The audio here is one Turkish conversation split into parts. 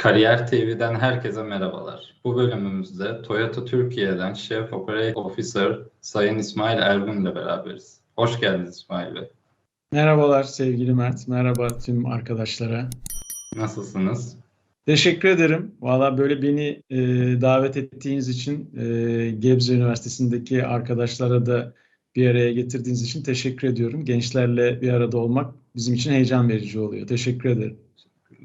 Kariyer TV'den herkese merhabalar. Bu bölümümüzde Toyota Türkiye'den Chef Operating Officer Sayın İsmail Ergun ile beraberiz. Hoş geldiniz İsmail Bey. Merhabalar sevgili Mert. Merhaba tüm arkadaşlara. Nasılsınız? Teşekkür ederim. Valla böyle beni e, davet ettiğiniz için e, Gebze Üniversitesi'ndeki arkadaşlara da bir araya getirdiğiniz için teşekkür ediyorum. Gençlerle bir arada olmak bizim için heyecan verici oluyor. Teşekkür ederim.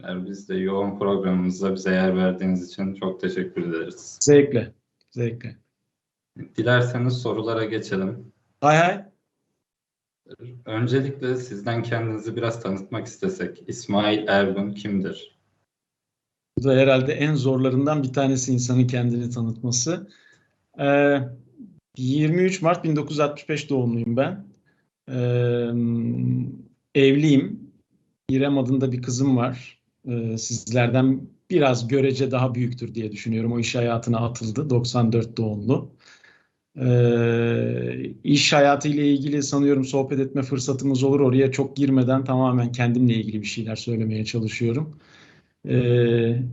Biz de yoğun programımızda bize yer verdiğiniz için çok teşekkür ederiz. Zevkle. Zevkle. Dilerseniz sorulara geçelim. Hay hay. Öncelikle sizden kendinizi biraz tanıtmak istesek. İsmail Ergun kimdir? Bu da herhalde en zorlarından bir tanesi insanın kendini tanıtması. Ee, 23 Mart 1965 doğumluyum ben. Ee, evliyim. İrem adında bir kızım var. Ee, sizlerden biraz görece daha büyüktür diye düşünüyorum. O iş hayatına atıldı. 94 doğumlu. Ee, iş hayatı ile ilgili sanıyorum sohbet etme fırsatımız olur. Oraya çok girmeden tamamen kendimle ilgili bir şeyler söylemeye çalışıyorum. Ee,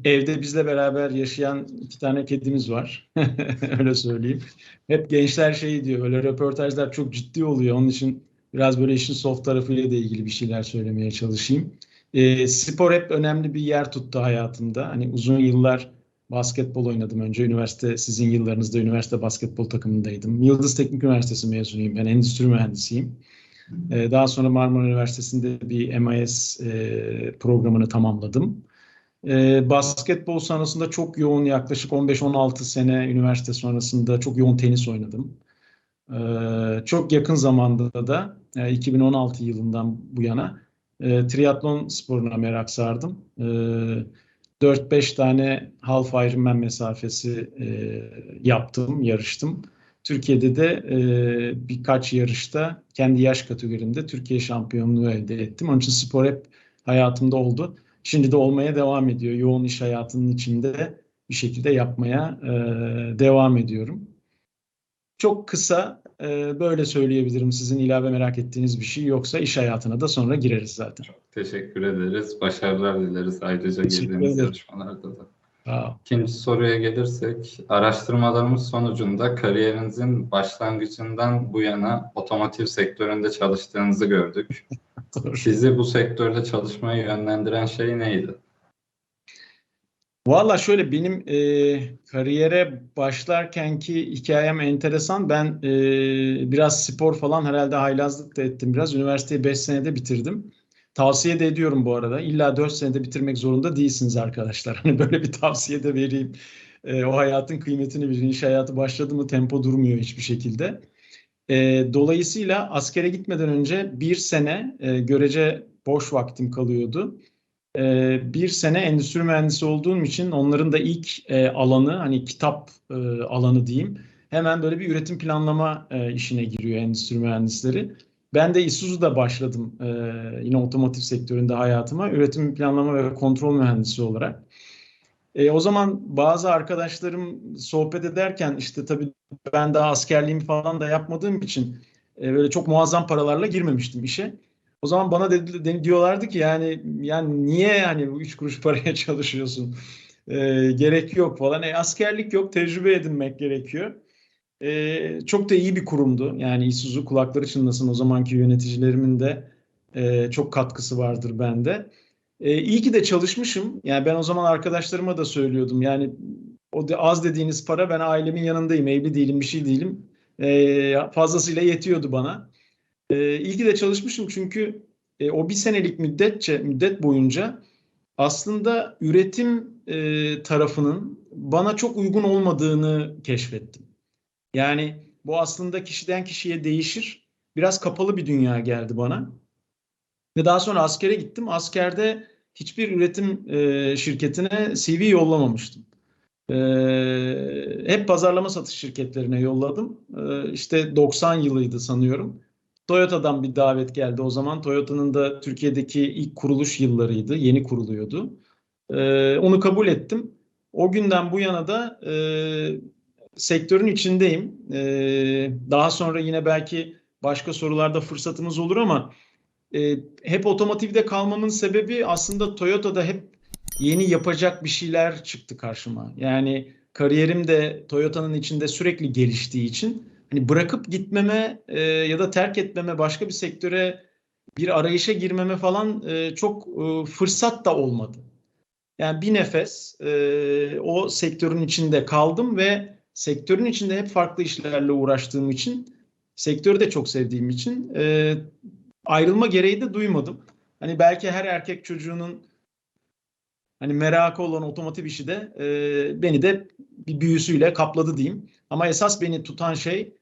evde bizle beraber yaşayan iki tane kedimiz var. Öyle söyleyeyim. Hep gençler şey diyor, böyle röportajlar çok ciddi oluyor. Onun için biraz böyle işin soft tarafıyla da ilgili bir şeyler söylemeye çalışayım. Ee, spor hep önemli bir yer tuttu hayatımda. Hani uzun yıllar basketbol oynadım önce. Üniversite, sizin yıllarınızda üniversite basketbol takımındaydım. Yıldız Teknik Üniversitesi mezunuyum. Ben endüstri mühendisiyim. Ee, daha sonra Marmara Üniversitesi'nde bir MIS e, programını tamamladım. E, basketbol sonrasında çok yoğun yaklaşık 15-16 sene üniversite sonrasında çok yoğun tenis oynadım. E, çok yakın zamanda da e, 2016 yılından bu yana e, triatlon sporuna merak sardım. E, 4-5 tane half Ironman mesafesi e, yaptım, yarıştım. Türkiye'de de e, birkaç yarışta kendi yaş kategorimde Türkiye şampiyonluğu elde ettim. Onun için spor hep hayatımda oldu. Şimdi de olmaya devam ediyor. Yoğun iş hayatının içinde bir şekilde yapmaya e, devam ediyorum. Çok kısa e, böyle söyleyebilirim. Sizin ilave merak ettiğiniz bir şey yoksa iş hayatına da sonra gireriz zaten. Çok teşekkür ederiz. Başarılar dileriz ayrıca girdiğiniz yarışmalarda da. İkinci soruya gelirsek, araştırmalarımız sonucunda kariyerinizin başlangıcından bu yana otomotiv sektöründe çalıştığınızı gördük. Sizi bu sektörde çalışmaya yönlendiren şey neydi? Valla şöyle benim e, kariyere başlarkenki hikayem enteresan. Ben e, biraz spor falan herhalde haylazlık da ettim biraz. Üniversiteyi 5 senede bitirdim. Tavsiye de ediyorum bu arada. İlla 4 senede bitirmek zorunda değilsiniz arkadaşlar. Hani böyle bir tavsiye de vereyim. E, o hayatın kıymetini bilin. İş hayatı başladı mı tempo durmuyor hiçbir şekilde. E, dolayısıyla askere gitmeden önce bir sene e, görece boş vaktim kalıyordu. E, bir sene endüstri mühendisi olduğum için onların da ilk e, alanı hani kitap e, alanı diyeyim. Hemen böyle bir üretim planlama e, işine giriyor endüstri mühendisleri. Ben de Isuzu'da başladım e, yine otomotiv sektöründe hayatıma. Üretim planlama ve kontrol mühendisi olarak. E, o zaman bazı arkadaşlarım sohbet ederken işte tabii ben daha askerliğimi falan da yapmadığım için e, böyle çok muazzam paralarla girmemiştim işe. O zaman bana dedi, diyorlardı ki yani yani niye yani üç kuruş paraya çalışıyorsun? E, gerek yok falan. E, askerlik yok, tecrübe edinmek gerekiyor. E, çok da iyi bir kurumdu. Yani Isuzu kulakları çınlasın o zamanki yöneticilerimin de e, çok katkısı vardır bende. E, iyi ki de çalışmışım. Yani ben o zaman arkadaşlarıma da söylüyordum. Yani o de, az dediğiniz para ben ailemin yanındayım. Evli değilim, bir şey değilim. E, fazlasıyla yetiyordu bana. E, iyi çalışmışım çünkü e, o bir senelik müddetçe müddet boyunca aslında üretim e, tarafının bana çok uygun olmadığını keşfettim. Yani bu aslında kişiden kişiye değişir. Biraz kapalı bir dünya geldi bana. Ve daha sonra askere gittim. Askerde hiçbir üretim e, şirketine CV yollamamıştım. E, hep pazarlama satış şirketlerine yolladım. E, işte 90 yılıydı sanıyorum. Toyota'dan bir davet geldi o zaman. Toyota'nın da Türkiye'deki ilk kuruluş yıllarıydı. Yeni kuruluyordu. E, onu kabul ettim. O günden bu yana da e, sektörün içindeyim. E, daha sonra yine belki başka sorularda fırsatımız olur ama e, hep otomotivde kalmamın sebebi aslında Toyota'da hep yeni yapacak bir şeyler çıktı karşıma. Yani kariyerim de Toyota'nın içinde sürekli geliştiği için hani bırakıp gitmeme e, ya da terk etmeme başka bir sektöre bir arayışa girmeme falan e, çok e, fırsat da olmadı. Yani bir nefes e, o sektörün içinde kaldım ve sektörün içinde hep farklı işlerle uğraştığım için sektörü de çok sevdiğim için e, ayrılma gereği de duymadım. Hani belki her erkek çocuğunun hani merakı olan otomotiv işi de e, beni de bir büyüsüyle kapladı diyeyim. Ama esas beni tutan şey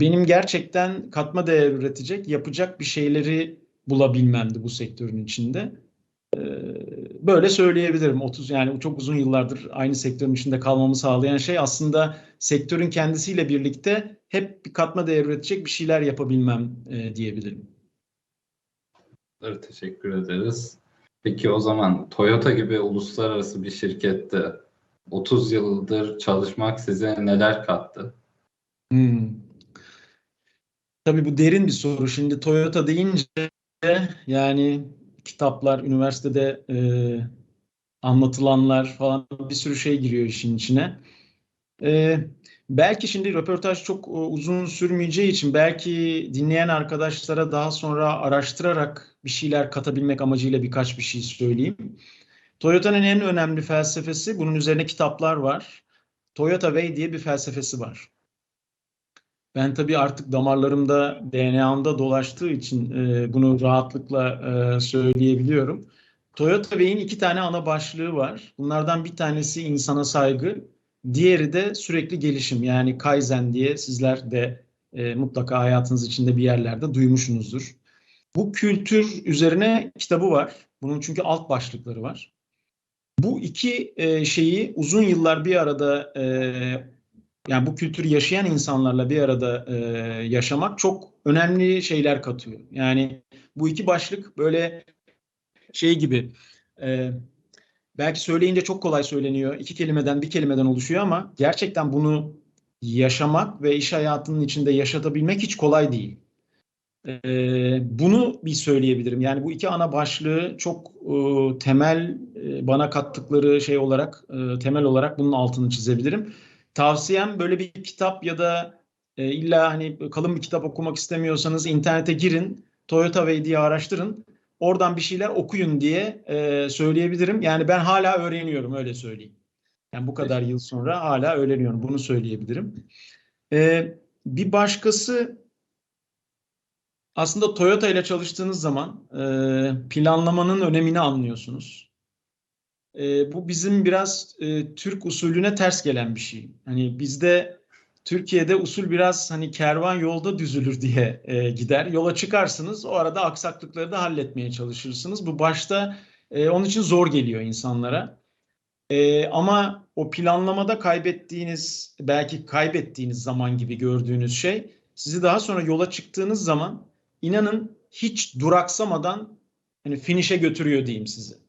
benim gerçekten katma değer üretecek, yapacak bir şeyleri bulabilmemdi bu sektörün içinde. E, böyle söyleyebilirim. 30 yani çok uzun yıllardır aynı sektörün içinde kalmamı sağlayan şey aslında sektörün kendisiyle birlikte hep bir katma değer üretecek bir şeyler yapabilmem e, diyebilirim. Evet, teşekkür ederiz. Peki o zaman Toyota gibi uluslararası bir şirkette 30 yıldır çalışmak size neler kattı? Hmm. Tabii bu derin bir soru. Şimdi Toyota deyince yani kitaplar, üniversitede e, anlatılanlar falan bir sürü şey giriyor işin içine. E, belki şimdi röportaj çok e, uzun sürmeyeceği için belki dinleyen arkadaşlara daha sonra araştırarak bir şeyler katabilmek amacıyla birkaç bir şey söyleyeyim. Toyota'nın en önemli felsefesi, bunun üzerine kitaplar var. Toyota Way diye bir felsefesi var. Ben tabii artık damarlarımda, DNA'mda dolaştığı için e, bunu rahatlıkla e, söyleyebiliyorum. Toyota Way'in iki tane ana başlığı var. Bunlardan bir tanesi insana saygı, diğeri de sürekli gelişim. Yani Kaizen diye sizler de e, mutlaka hayatınız içinde bir yerlerde duymuşsunuzdur. Bu kültür üzerine kitabı var. Bunun çünkü alt başlıkları var. Bu iki e, şeyi uzun yıllar bir arada e, yani bu kültürü yaşayan insanlarla bir arada e, yaşamak çok önemli şeyler katıyor. Yani bu iki başlık böyle şey gibi e, belki söyleyince çok kolay söyleniyor. İki kelimeden bir kelimeden oluşuyor ama gerçekten bunu yaşamak ve iş hayatının içinde yaşatabilmek hiç kolay değil. Ee, bunu bir söyleyebilirim. Yani bu iki ana başlığı çok e, temel e, bana kattıkları şey olarak e, temel olarak bunun altını çizebilirim. Tavsiyem böyle bir kitap ya da e, illa hani kalın bir kitap okumak istemiyorsanız internete girin, Toyota Way diye araştırın. Oradan bir şeyler okuyun diye e, söyleyebilirim. Yani ben hala öğreniyorum öyle söyleyeyim. Yani bu kadar yıl sonra hala öğreniyorum. Bunu söyleyebilirim. E, bir başkası aslında Toyota ile çalıştığınız zaman e, planlamanın önemini anlıyorsunuz. E, bu bizim biraz e, Türk usulüne ters gelen bir şey. Hani bizde Türkiye'de usul biraz hani kervan yolda düzülür diye e, gider. Yola çıkarsınız, o arada aksaklıkları da halletmeye çalışırsınız. Bu başta e, onun için zor geliyor insanlara. E, ama o planlamada kaybettiğiniz, belki kaybettiğiniz zaman gibi gördüğünüz şey, sizi daha sonra yola çıktığınız zaman inanın hiç duraksamadan hani finişe götürüyor diyeyim size.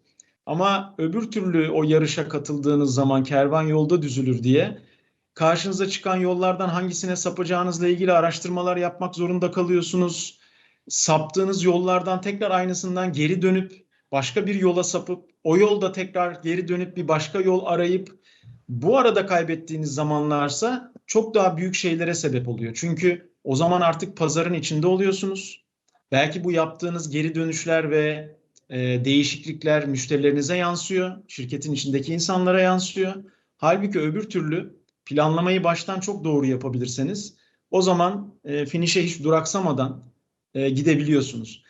Ama öbür türlü o yarışa katıldığınız zaman kervan yolda düzülür diye karşınıza çıkan yollardan hangisine sapacağınızla ilgili araştırmalar yapmak zorunda kalıyorsunuz. Saptığınız yollardan tekrar aynısından geri dönüp başka bir yola sapıp o yolda tekrar geri dönüp bir başka yol arayıp bu arada kaybettiğiniz zamanlarsa çok daha büyük şeylere sebep oluyor. Çünkü o zaman artık pazarın içinde oluyorsunuz. Belki bu yaptığınız geri dönüşler ve e, değişiklikler müşterilerinize yansıyor. Şirketin içindeki insanlara yansıyor. Halbuki öbür türlü planlamayı baştan çok doğru yapabilirseniz o zaman e, finişe hiç duraksamadan e, gidebiliyorsunuz.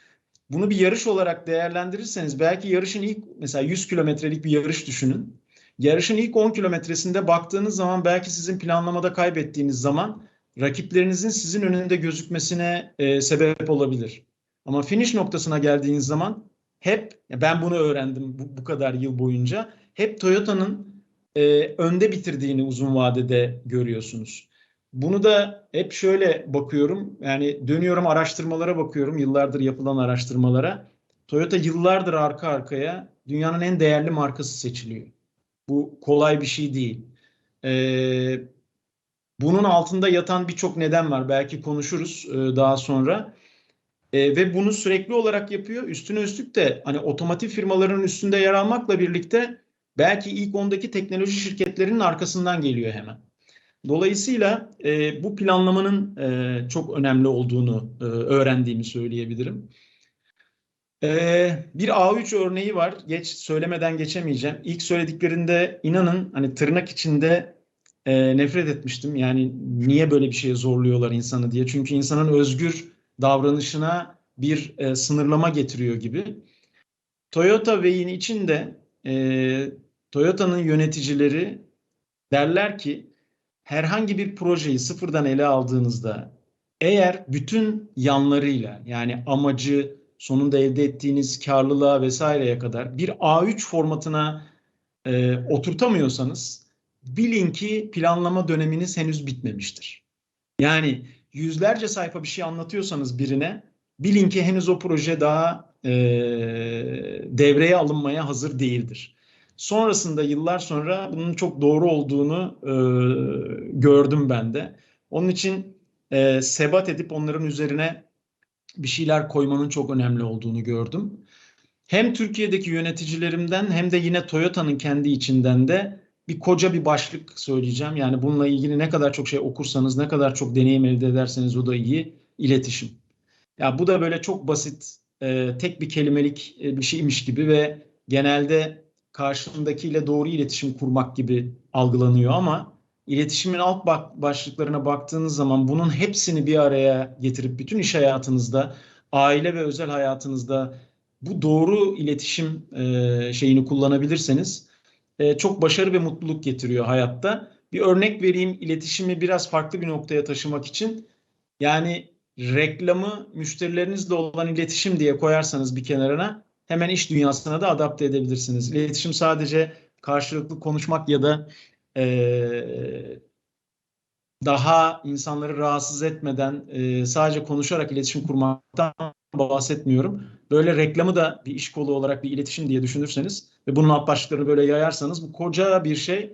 Bunu bir yarış olarak değerlendirirseniz belki yarışın ilk mesela 100 kilometrelik bir yarış düşünün. Yarışın ilk 10 kilometresinde baktığınız zaman belki sizin planlamada kaybettiğiniz zaman rakiplerinizin sizin önünde gözükmesine e, sebep olabilir. Ama finish noktasına geldiğiniz zaman hep ben bunu öğrendim bu, bu kadar yıl boyunca. Hep Toyota'nın e, önde bitirdiğini uzun vadede görüyorsunuz. Bunu da hep şöyle bakıyorum. Yani dönüyorum araştırmalara bakıyorum. Yıllardır yapılan araştırmalara. Toyota yıllardır arka arkaya dünyanın en değerli markası seçiliyor. Bu kolay bir şey değil. Ee, bunun altında yatan birçok neden var. Belki konuşuruz e, daha sonra. E, ve bunu sürekli olarak yapıyor. Üstüne üstlük de hani otomotiv firmalarının üstünde yer almakla birlikte belki ilk ondaki teknoloji şirketlerinin arkasından geliyor hemen. Dolayısıyla e, bu planlamanın e, çok önemli olduğunu e, öğrendiğimi söyleyebilirim. E, bir A3 örneği var. Geç söylemeden geçemeyeceğim. İlk söylediklerinde inanın hani tırnak içinde e, nefret etmiştim. Yani niye böyle bir şeye zorluyorlar insanı diye. Çünkü insanın özgür davranışına bir e, sınırlama getiriyor gibi. Toyota Way'in içinde e, Toyota'nın yöneticileri derler ki herhangi bir projeyi sıfırdan ele aldığınızda eğer bütün yanlarıyla yani amacı sonunda elde ettiğiniz karlılığa vesaireye kadar bir A3 formatına e, oturtamıyorsanız bilin ki planlama döneminiz henüz bitmemiştir. Yani yüzlerce sayfa bir şey anlatıyorsanız birine bilin ki henüz o proje daha e, devreye alınmaya hazır değildir. Sonrasında yıllar sonra bunun çok doğru olduğunu e, gördüm ben de. Onun için e, sebat edip onların üzerine bir şeyler koymanın çok önemli olduğunu gördüm. Hem Türkiye'deki yöneticilerimden hem de yine Toyota'nın kendi içinden de bir koca bir başlık söyleyeceğim. Yani bununla ilgili ne kadar çok şey okursanız, ne kadar çok deneyim elde ederseniz o da iyi. iletişim. Ya bu da böyle çok basit, e, tek bir kelimelik e, bir şeymiş gibi ve genelde karşındakiyle doğru iletişim kurmak gibi algılanıyor ama iletişimin alt başlıklarına baktığınız zaman bunun hepsini bir araya getirip bütün iş hayatınızda, aile ve özel hayatınızda bu doğru iletişim e, şeyini kullanabilirseniz e, çok başarı ve mutluluk getiriyor hayatta. Bir örnek vereyim iletişimi biraz farklı bir noktaya taşımak için. Yani reklamı müşterilerinizle olan iletişim diye koyarsanız bir kenarına hemen iş dünyasına da adapte edebilirsiniz. İletişim sadece karşılıklı konuşmak ya da e, daha insanları rahatsız etmeden e, sadece konuşarak iletişim kurmaktan bahsetmiyorum. Böyle reklamı da bir iş kolu olarak bir iletişim diye düşünürseniz ve bunun alt başlıklarını böyle yayarsanız bu koca bir şey.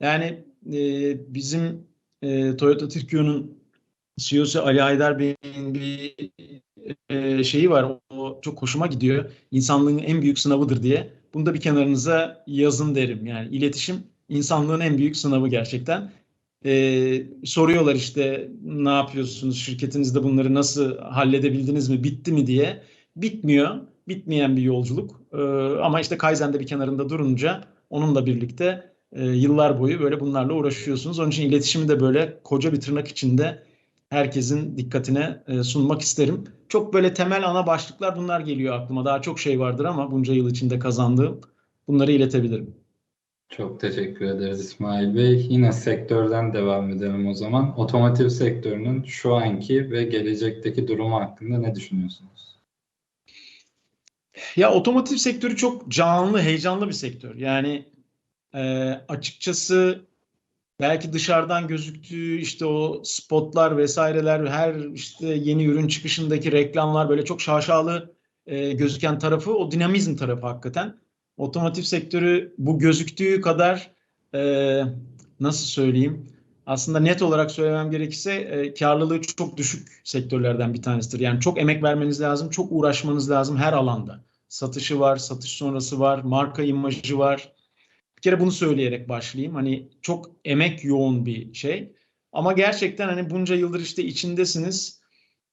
Yani e, bizim e, Toyota Türkiye'nin CEO'su Ali Haydar Bey'in bir e, şeyi var. O çok hoşuma gidiyor. İnsanlığın en büyük sınavıdır diye. Bunu da bir kenarınıza yazın derim. Yani iletişim insanlığın en büyük sınavı gerçekten. E, soruyorlar işte ne yapıyorsunuz şirketinizde bunları nasıl halledebildiniz mi bitti mi diye. Bitmiyor. Bitmeyen bir yolculuk. E, ama işte Kaizen'de bir kenarında durunca onunla birlikte e, yıllar boyu böyle bunlarla uğraşıyorsunuz. Onun için iletişimi de böyle koca bir tırnak içinde herkesin dikkatine e, sunmak isterim. Çok böyle temel ana başlıklar bunlar geliyor aklıma. Daha çok şey vardır ama bunca yıl içinde kazandığım bunları iletebilirim. Çok teşekkür ederiz İsmail Bey. Yine sektörden devam edelim o zaman. Otomotiv sektörünün şu anki ve gelecekteki durumu hakkında ne düşünüyorsunuz? Ya otomotiv sektörü çok canlı, heyecanlı bir sektör. Yani e, açıkçası belki dışarıdan gözüktüğü işte o spotlar vesaireler her işte yeni ürün çıkışındaki reklamlar böyle çok şaşalı e, gözüken tarafı o dinamizm tarafı hakikaten. Otomotiv sektörü bu gözüktüğü kadar e, nasıl söyleyeyim aslında net olarak söylemem gerekirse e, karlılığı çok düşük sektörlerden bir tanesidir. Yani çok emek vermeniz lazım, çok uğraşmanız lazım her alanda. Satışı var, satış sonrası var, marka imajı var, kere bunu söyleyerek başlayayım. Hani çok emek yoğun bir şey. Ama gerçekten hani bunca yıldır işte içindesiniz.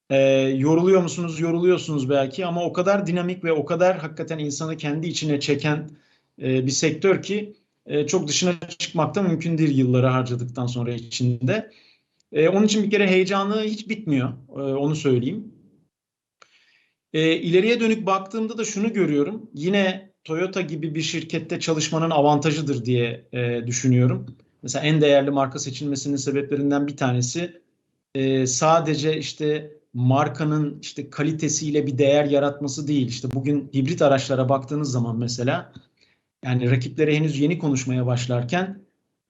E, yoruluyor musunuz? Yoruluyorsunuz belki ama o kadar dinamik ve o kadar hakikaten insanı kendi içine çeken e, bir sektör ki e, çok dışına çıkmak da mümkün değil yılları harcadıktan sonra içinde. E, onun için bir kere heyecanı hiç bitmiyor. E, onu söyleyeyim. E, ileriye dönük baktığımda da şunu görüyorum. Yine Toyota gibi bir şirkette çalışmanın avantajıdır diye e, düşünüyorum. Mesela en değerli marka seçilmesinin sebeplerinden bir tanesi e, sadece işte markanın işte kalitesiyle bir değer yaratması değil. İşte bugün hibrit araçlara baktığınız zaman mesela yani rakiplere henüz yeni konuşmaya başlarken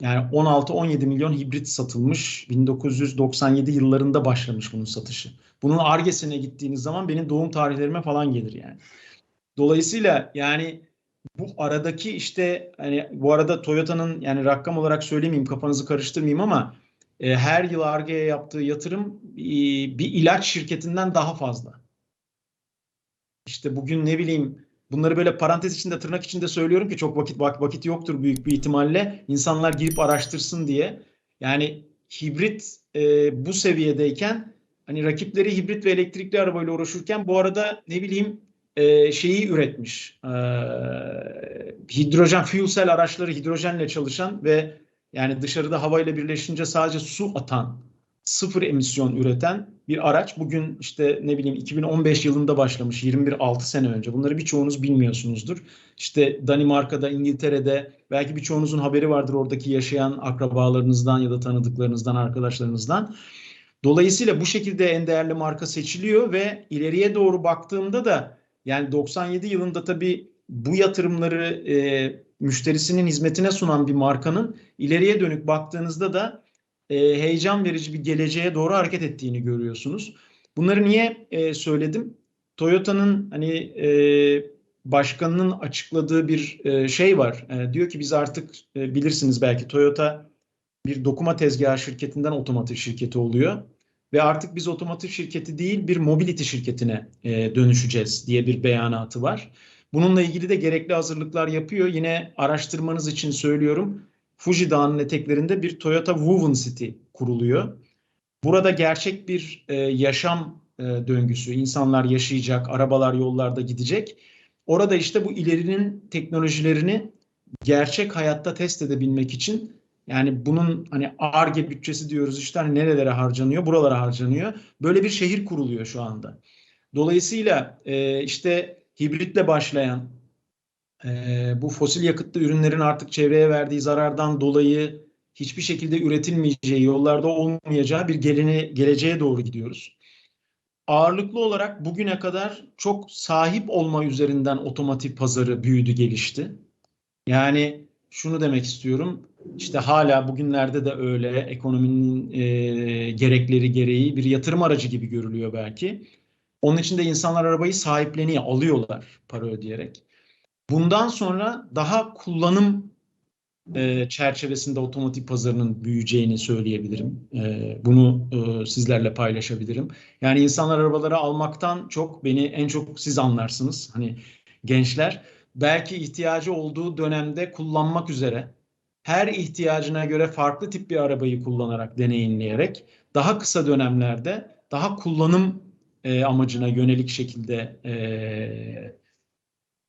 yani 16-17 milyon hibrit satılmış. 1997 yıllarında başlamış bunun satışı. Bunun argesine gittiğiniz zaman benim doğum tarihlerime falan gelir yani. Dolayısıyla yani bu aradaki işte hani bu arada Toyota'nın yani rakam olarak söylemeyeyim kafanızı karıştırmayayım ama e, her yıl Ar-Ge'ye yaptığı yatırım e, bir ilaç şirketinden daha fazla. işte bugün ne bileyim bunları böyle parantez içinde tırnak içinde söylüyorum ki çok vakit vak- vakit yoktur büyük bir ihtimalle insanlar girip araştırsın diye. Yani hibrit e, bu seviyedeyken hani rakipleri hibrit ve elektrikli arabayla uğraşırken bu arada ne bileyim e, şeyi üretmiş. E, hidrojen fuel cell araçları hidrojenle çalışan ve yani dışarıda havayla birleşince sadece su atan, sıfır emisyon üreten bir araç. Bugün işte ne bileyim 2015 yılında başlamış 21 6 sene önce. Bunları birçoğunuz bilmiyorsunuzdur. İşte Danimarka'da, İngiltere'de belki birçoğunuzun haberi vardır oradaki yaşayan akrabalarınızdan ya da tanıdıklarınızdan, arkadaşlarınızdan. Dolayısıyla bu şekilde en değerli marka seçiliyor ve ileriye doğru baktığımda da yani 97 yılında tabii bu yatırımları e, müşterisinin hizmetine sunan bir markanın ileriye dönük baktığınızda da e, heyecan verici bir geleceğe doğru hareket ettiğini görüyorsunuz. Bunları niye e, söyledim? Toyota'nın hani e, başkanının açıkladığı bir e, şey var. E, diyor ki biz artık e, bilirsiniz belki Toyota bir dokuma tezgahı şirketinden otomotiv şirketi oluyor. Ve artık biz otomotiv şirketi değil bir mobility şirketine e, dönüşeceğiz diye bir beyanatı var. Bununla ilgili de gerekli hazırlıklar yapıyor. Yine araştırmanız için söylüyorum. Fuji Dağı'nın eteklerinde bir Toyota Woven City kuruluyor. Burada gerçek bir e, yaşam e, döngüsü. İnsanlar yaşayacak, arabalar yollarda gidecek. Orada işte bu ilerinin teknolojilerini gerçek hayatta test edebilmek için yani bunun hani ARGE bütçesi diyoruz işte hani nerelere harcanıyor, buralara harcanıyor. Böyle bir şehir kuruluyor şu anda. Dolayısıyla e, işte hibritle başlayan e, bu fosil yakıtlı ürünlerin artık çevreye verdiği zarardan dolayı hiçbir şekilde üretilmeyeceği, yollarda olmayacağı bir gelene, geleceğe doğru gidiyoruz. Ağırlıklı olarak bugüne kadar çok sahip olma üzerinden otomotiv pazarı büyüdü, gelişti. Yani şunu demek istiyorum. İşte hala bugünlerde de öyle ekonominin e, gerekleri gereği bir yatırım aracı gibi görülüyor belki. Onun için de insanlar arabayı sahipleniyor, alıyorlar para ödeyerek. Bundan sonra daha kullanım e, çerçevesinde otomotiv pazarının büyüyeceğini söyleyebilirim. E, bunu e, sizlerle paylaşabilirim. Yani insanlar arabaları almaktan çok beni en çok siz anlarsınız. Hani gençler belki ihtiyacı olduğu dönemde kullanmak üzere her ihtiyacına göre farklı tip bir arabayı kullanarak, deneyimleyerek daha kısa dönemlerde daha kullanım e, amacına yönelik şekilde e,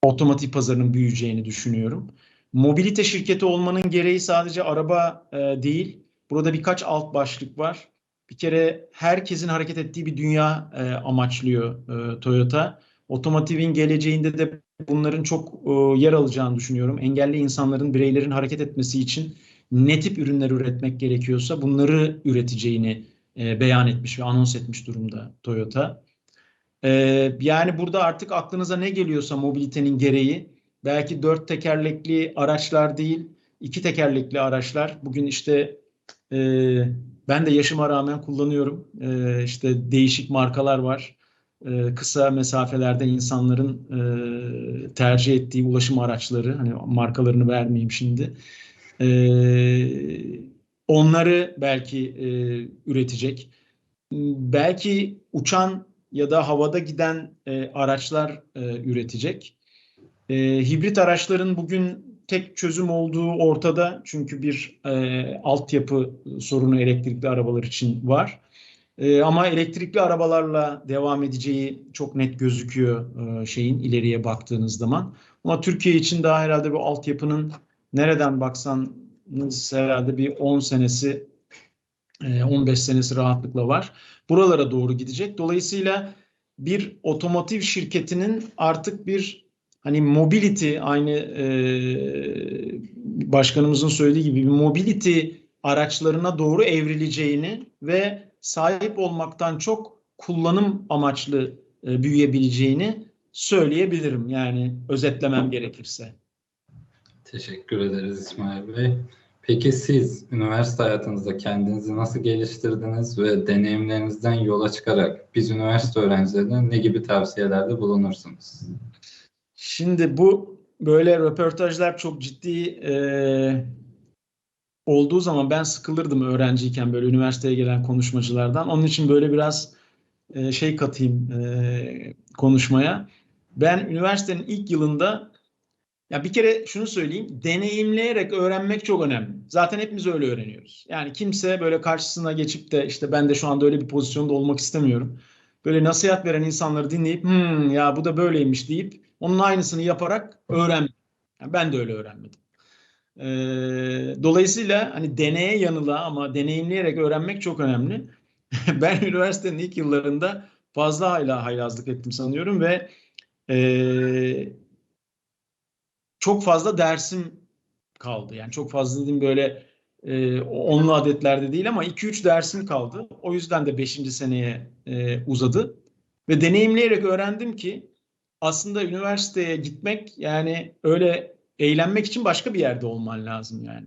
otomotiv pazarının büyüyeceğini düşünüyorum. Mobilite şirketi olmanın gereği sadece araba e, değil. Burada birkaç alt başlık var. Bir kere herkesin hareket ettiği bir dünya e, amaçlıyor e, Toyota. Otomotivin geleceğinde de bunların çok e, yer alacağını düşünüyorum. Engelli insanların, bireylerin hareket etmesi için ne tip ürünler üretmek gerekiyorsa bunları üreteceğini e, beyan etmiş ve anons etmiş durumda Toyota. E, yani burada artık aklınıza ne geliyorsa mobilitenin gereği belki dört tekerlekli araçlar değil, iki tekerlekli araçlar. Bugün işte e, ben de yaşıma rağmen kullanıyorum. E, işte değişik markalar var. E, kısa mesafelerde insanların e, tercih ettiği ulaşım araçları. Hani markalarını vermeyeyim şimdi. E, onları belki e, üretecek. Belki uçan ya da havada giden e, araçlar e, üretecek. E, hibrit araçların bugün tek çözüm olduğu ortada çünkü bir e, altyapı sorunu elektrikli arabalar için var. E, ama elektrikli arabalarla devam edeceği çok net gözüküyor e, şeyin ileriye baktığınız zaman. Ama Türkiye için daha herhalde bu altyapının nereden baksanız herhalde bir 10 senesi 15 senesi rahatlıkla var. Buralara doğru gidecek. Dolayısıyla bir otomotiv şirketinin artık bir hani mobility aynı e, başkanımızın söylediği gibi bir mobility araçlarına doğru evrileceğini ve sahip olmaktan çok kullanım amaçlı e, büyüyebileceğini söyleyebilirim. Yani özetlemem gerekirse. Teşekkür ederiz İsmail Bey. Peki siz üniversite hayatınızda kendinizi nasıl geliştirdiniz ve deneyimlerinizden yola çıkarak biz üniversite öğrencilerine ne gibi tavsiyelerde bulunursunuz? Şimdi bu böyle röportajlar çok ciddi e, olduğu zaman ben sıkılırdım öğrenciyken böyle üniversiteye gelen konuşmacılardan. Onun için böyle biraz e, şey katayım e, konuşmaya. ben üniversitenin ilk yılında ya bir kere şunu söyleyeyim, deneyimleyerek öğrenmek çok önemli. Zaten hepimiz öyle öğreniyoruz. Yani kimse böyle karşısına geçip de işte ben de şu anda öyle bir pozisyonda olmak istemiyorum. Böyle nasihat veren insanları dinleyip hmm, ya bu da böyleymiş deyip onun aynısını yaparak öğren. Yani ben de öyle öğrenmedim. Ee, dolayısıyla hani deneye yanıla ama deneyimleyerek öğrenmek çok önemli. ben üniversitenin ilk yıllarında fazla hayla haylazlık ettim sanıyorum ve e, çok fazla dersim kaldı. Yani çok fazla dediğim böyle e, onlu adetlerde değil ama 2-3 dersim kaldı. O yüzden de 5. seneye e, uzadı. Ve deneyimleyerek öğrendim ki aslında üniversiteye gitmek yani öyle eğlenmek için başka bir yerde olman lazım yani.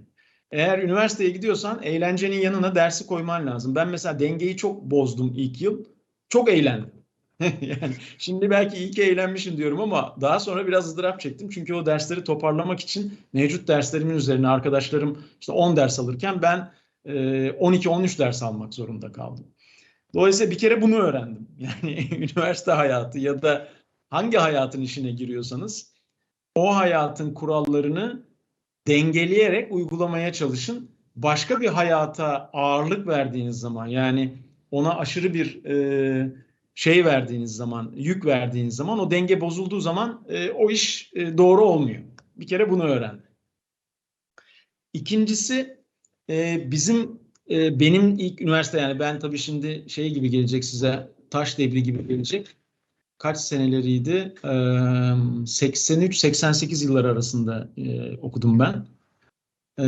Eğer üniversiteye gidiyorsan eğlencenin yanına dersi koyman lazım. Ben mesela dengeyi çok bozdum ilk yıl. Çok eğlendim. yani şimdi belki iyi ki eğlenmişim diyorum ama daha sonra biraz ızdırap çektim. Çünkü o dersleri toparlamak için mevcut derslerimin üzerine arkadaşlarım işte 10 ders alırken ben 12-13 ders almak zorunda kaldım. Dolayısıyla bir kere bunu öğrendim. Yani üniversite hayatı ya da hangi hayatın işine giriyorsanız o hayatın kurallarını dengeleyerek uygulamaya çalışın. Başka bir hayata ağırlık verdiğiniz zaman yani ona aşırı bir e, şey verdiğiniz zaman, yük verdiğiniz zaman o denge bozulduğu zaman e, o iş e, doğru olmuyor. Bir kere bunu öğren. İkincisi e, bizim e, benim ilk üniversite yani ben tabii şimdi şey gibi gelecek size taş devri gibi gelecek. Kaç seneleriydi? E, 83-88 yılları arasında e, okudum ben. E,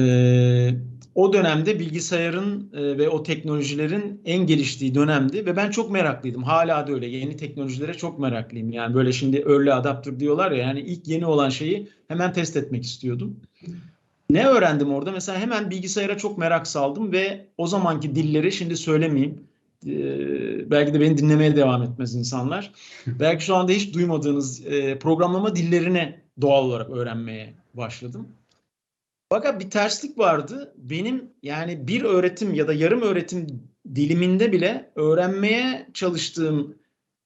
o dönemde bilgisayarın e, ve o teknolojilerin en geliştiği dönemdi ve ben çok meraklıydım. Hala da öyle. Yeni teknolojilere çok meraklıyım. Yani böyle şimdi early adapter diyorlar ya yani ilk yeni olan şeyi hemen test etmek istiyordum. Ne öğrendim orada? Mesela hemen bilgisayara çok merak saldım ve o zamanki dilleri şimdi söylemeyeyim. Ee, belki de beni dinlemeye devam etmez insanlar. belki şu anda hiç duymadığınız e, programlama dillerini doğal olarak öğrenmeye başladım. Fakat bir terslik vardı. Benim yani bir öğretim ya da yarım öğretim diliminde bile öğrenmeye çalıştığım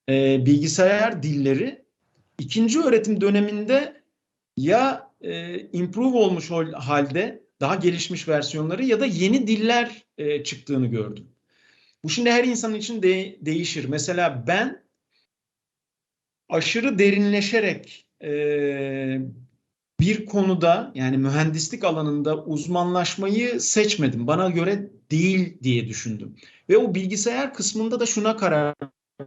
e, bilgisayar dilleri ikinci öğretim döneminde ya e, improve olmuş halde daha gelişmiş versiyonları ya da yeni diller e, çıktığını gördüm. Bu şimdi her insan için de, değişir. Mesela ben aşırı derinleşerek e, bir konuda yani mühendislik alanında uzmanlaşmayı seçmedim. Bana göre değil diye düşündüm. Ve o bilgisayar kısmında da şuna karar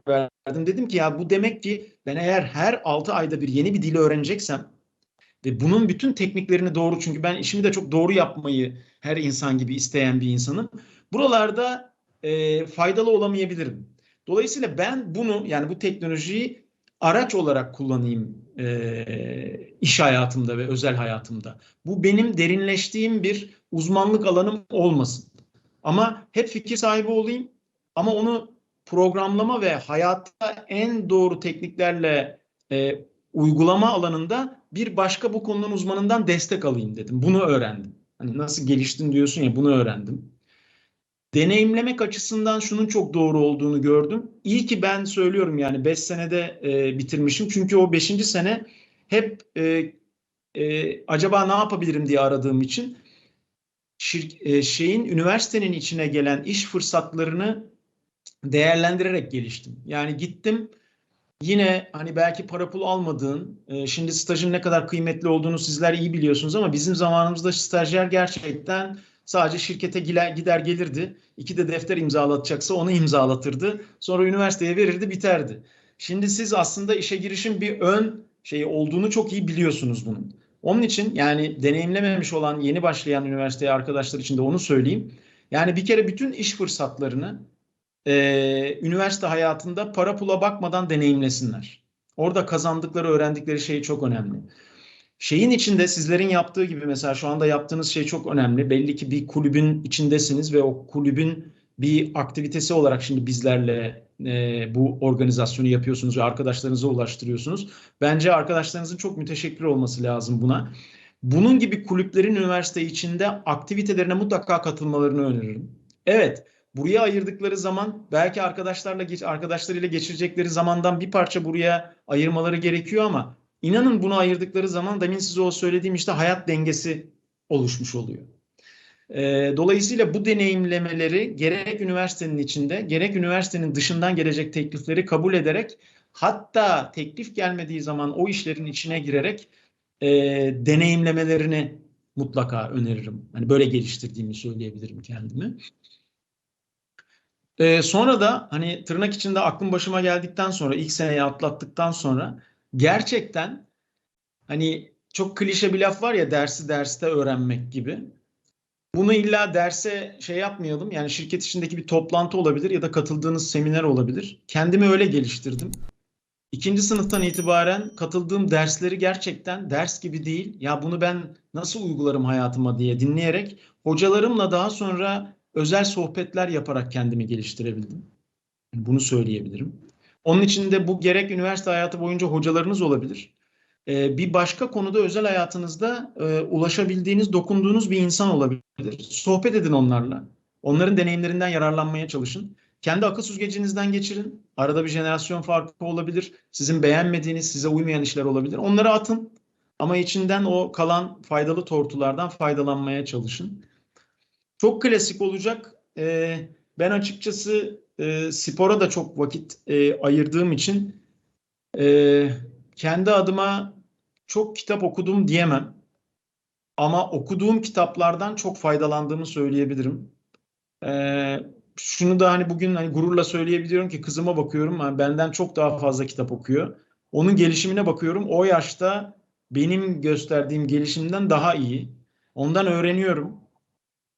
verdim. Dedim ki ya bu demek ki ben eğer her 6 ayda bir yeni bir dili öğreneceksem ve bunun bütün tekniklerini doğru çünkü ben işimi de çok doğru yapmayı her insan gibi isteyen bir insanım. Buralarda e, faydalı olamayabilirim. Dolayısıyla ben bunu yani bu teknolojiyi araç olarak kullanayım e, iş hayatımda ve özel hayatımda. Bu benim derinleştiğim bir uzmanlık alanım olmasın. Ama hep fikir sahibi olayım ama onu programlama ve hayatta en doğru tekniklerle e, uygulama alanında bir başka bu konunun uzmanından destek alayım dedim. Bunu öğrendim. Hani nasıl geliştin diyorsun ya bunu öğrendim. Deneyimlemek açısından şunun çok doğru olduğunu gördüm. İyi ki ben söylüyorum yani 5 senede e, bitirmişim. Çünkü o 5. sene hep e, e, acaba ne yapabilirim diye aradığım için şir, e, şeyin üniversitenin içine gelen iş fırsatlarını değerlendirerek geliştim. Yani gittim yine hani belki para pul almadığın, e, şimdi stajın ne kadar kıymetli olduğunu sizler iyi biliyorsunuz ama bizim zamanımızda stajyer gerçekten Sadece şirkete gider gelirdi. İki de defter imzalatacaksa onu imzalatırdı. Sonra üniversiteye verirdi biterdi. Şimdi siz aslında işe girişin bir ön şeyi olduğunu çok iyi biliyorsunuz bunun. Onun için yani deneyimlememiş olan yeni başlayan üniversiteye arkadaşlar için de onu söyleyeyim. Yani bir kere bütün iş fırsatlarını e, üniversite hayatında para pula bakmadan deneyimlesinler. Orada kazandıkları, öğrendikleri şey çok önemli. Şeyin içinde sizlerin yaptığı gibi mesela şu anda yaptığınız şey çok önemli. Belli ki bir kulübün içindesiniz ve o kulübün bir aktivitesi olarak şimdi bizlerle e, bu organizasyonu yapıyorsunuz ve arkadaşlarınıza ulaştırıyorsunuz. Bence arkadaşlarınızın çok müteşekkir olması lazım buna. Bunun gibi kulüplerin üniversite içinde aktivitelerine mutlaka katılmalarını öneririm. Evet, buraya ayırdıkları zaman belki arkadaşlarla arkadaşlarıyla geçirecekleri zamandan bir parça buraya ayırmaları gerekiyor ama inanın bunu ayırdıkları zaman demin size o söylediğim işte hayat dengesi oluşmuş oluyor. Ee, dolayısıyla bu deneyimlemeleri gerek üniversitenin içinde gerek üniversitenin dışından gelecek teklifleri kabul ederek hatta teklif gelmediği zaman o işlerin içine girerek e, deneyimlemelerini mutlaka öneririm. Hani böyle geliştirdiğimi söyleyebilirim kendimi. Ee, sonra da hani tırnak içinde aklım başıma geldikten sonra ilk seneyi atlattıktan sonra gerçekten hani çok klişe bir laf var ya dersi derste öğrenmek gibi. Bunu illa derse şey yapmayalım. Yani şirket içindeki bir toplantı olabilir ya da katıldığınız seminer olabilir. Kendimi öyle geliştirdim. İkinci sınıftan itibaren katıldığım dersleri gerçekten ders gibi değil. Ya bunu ben nasıl uygularım hayatıma diye dinleyerek hocalarımla daha sonra özel sohbetler yaparak kendimi geliştirebildim. Bunu söyleyebilirim. Onun için de bu gerek üniversite hayatı boyunca hocalarınız olabilir. Ee, bir başka konuda özel hayatınızda e, ulaşabildiğiniz, dokunduğunuz bir insan olabilir. Sohbet edin onlarla. Onların deneyimlerinden yararlanmaya çalışın. Kendi akıl süzgecinizden geçirin. Arada bir jenerasyon farkı olabilir. Sizin beğenmediğiniz, size uymayan işler olabilir. Onları atın. Ama içinden o kalan faydalı tortulardan faydalanmaya çalışın. Çok klasik olacak. Ee, ben açıkçası e, spora da çok vakit e, ayırdığım için e, kendi adıma çok kitap okudum diyemem. Ama okuduğum kitaplardan çok faydalandığımı söyleyebilirim. Ee, şunu da hani bugün hani gururla söyleyebiliyorum ki kızıma bakıyorum. Yani benden çok daha fazla kitap okuyor. Onun gelişimine bakıyorum. O yaşta benim gösterdiğim gelişimden daha iyi. Ondan öğreniyorum.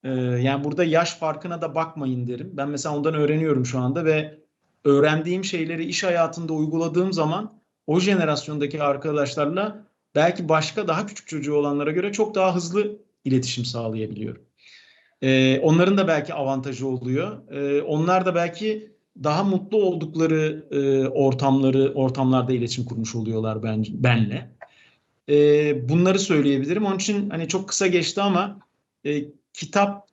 Ee, yani burada yaş farkına da bakmayın derim. Ben mesela ondan öğreniyorum şu anda ve öğrendiğim şeyleri iş hayatında uyguladığım zaman o jenerasyondaki arkadaşlarla belki başka daha küçük çocuğu olanlara göre çok daha hızlı iletişim sağlayabiliyorum. Ee, onların da belki avantajı oluyor. Ee, onlar da belki daha mutlu oldukları e, ortamları ortamlarda iletişim kurmuş oluyorlar ben, benle. Ee, bunları söyleyebilirim. Onun için hani çok kısa geçti ama e, kitap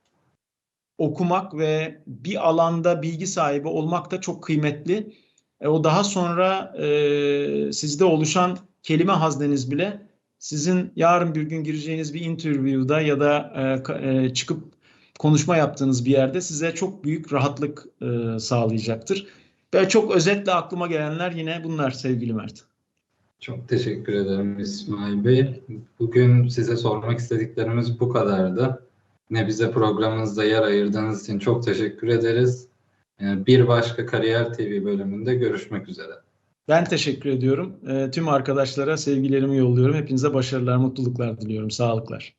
okumak ve bir alanda bilgi sahibi olmak da çok kıymetli. E, o daha sonra e, sizde oluşan kelime hazneniz bile sizin yarın bir gün gireceğiniz bir interview'da ya da e, e, çıkıp konuşma yaptığınız bir yerde size çok büyük rahatlık e, sağlayacaktır. Ve çok özetle aklıma gelenler yine bunlar sevgili Mert. Çok teşekkür ederim İsmail Bey. Bugün size sormak istediklerimiz bu kadardı. Yine bize programınızda yer ayırdığınız için çok teşekkür ederiz. Yani bir başka Kariyer TV bölümünde görüşmek üzere. Ben teşekkür ediyorum. E, tüm arkadaşlara sevgilerimi yolluyorum. Hepinize başarılar, mutluluklar diliyorum. Sağlıklar.